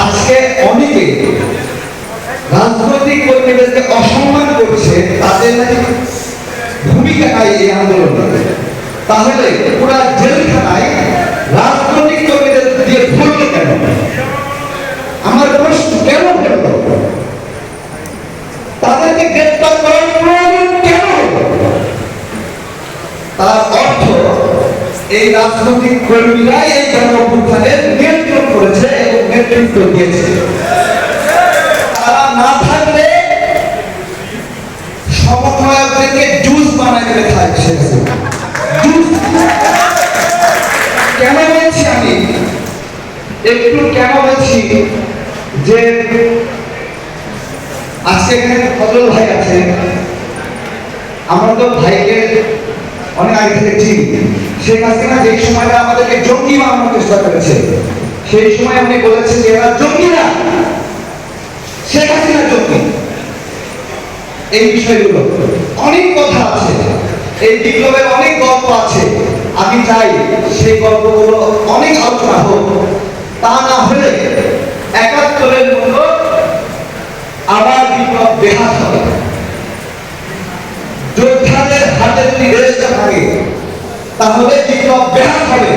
আজকে অনেকে রাজনৈতিক কর্মীদেরকে অসম্মান করছে, তাদের নাকি ভূমিকা নাই এই আন্দোলনে। তাহলে পুরা জেলখানায় রাজনৈতিক কর্মীদের দিয়ে ভরল কেন? আমার প্রশ্ন, কেন তাদেরকে গ্রেপ্তার করার প্রয়োজন কেন? তার অর্থ, এই রাজনৈতিক কর্মীরাই দিয়েছে। তারা না থাকলে সমন্বয়কদেরকে জুস বানায় দিলে থাকছে কেন বলছি আমি? একটু কেন বলছি যে আজকে এখানে ফজল ভাই আছে। আমরা তো ভাইকে অনেক আগে থেকে চিনি। শেখ হাসিনা যে সময়টা আমাদেরকে জঙ্গি বানানোর চেষ্টা করেছে সেই সময় আপনি বলেছেন যে এরা জঙ্গি না শেখ হাসিনা জঙ্গি। এই বিষয়গুলো। অনেক কথা আছে। এই বিপ্লবের অনেক গল্প আছে। আমি চাই সেই গল্পগুলো অনেক আলোচনা হোক। তা না হলে একাত্তরের মতো আবার বিপ্লব বেহাত হবে। যোদ্ধাদের হাতে যদি দেশটা থাকে তাহলে বিপ্লব বেহাত হবে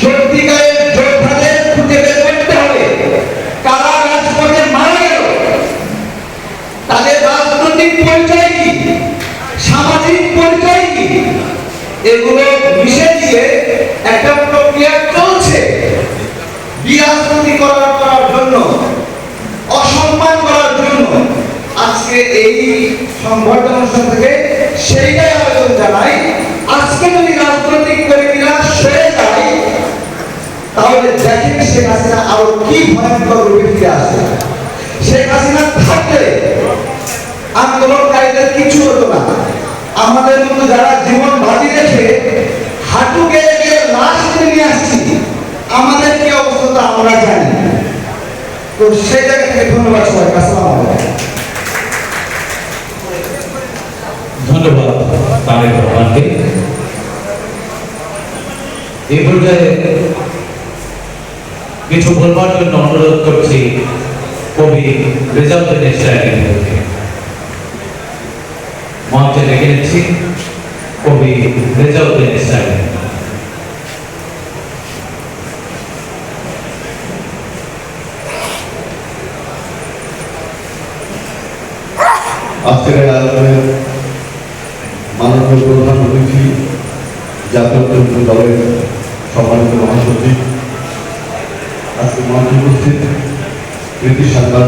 সত্যিকারের যোদ্ধাদের খুঁজে বের করতে হবে কারা রাজপথে মারা গেল তাদের রাজনৈতিক পরিচয় কি সামাজিক পরিচয় কি? এগুলো মিশে দিয়ে একটা প্রক্রিয়া চলছে। বিরাজনীতি করার করার জন্য, অসম্মান করার জন্য। আজকে এই সংবর্ধনা অনুষ্ঠান থেকে সেইটাই আবেদন জানাই। আজকে যদি রাজনৈতিক কর্মীরা সরে যায়, তাহলে দেখেন শেখ হাসিনা আরও কি ভয়ঙ্কর রূপে ফিরে আসে শেখ হাসিনা থাকলে আন্দোলনকারীদের কিছু হতো না। আমাদের মতো যারা জীবন বাজি রেখে হাঁটু গেড়ে গিয়ে লাশ নিয়ে আসছি, আমাদের কি অবস্থা আমরা জানি তো সেই জায়গা থেকে ধন্যবাদ সবাইকে, আসসালামু ধন্যবাদ, তারেক রহমানকে। এই পর্যায়ে কিছু বলবার জন্য অনুরোধ করছি কবি রেজাউদ্দিন ইসরায়েলকে নিচ্ছি কবি রেজাউদ্দিন ইসরায়েল আজকের আয়োজনের মাননীয় প্রধান অতিথি, জাতীয় তরুণ দলের সম্মানিত মহাসচিব, আজকে মঞ্চে উপস্থিত কৃতি সাংবাদিক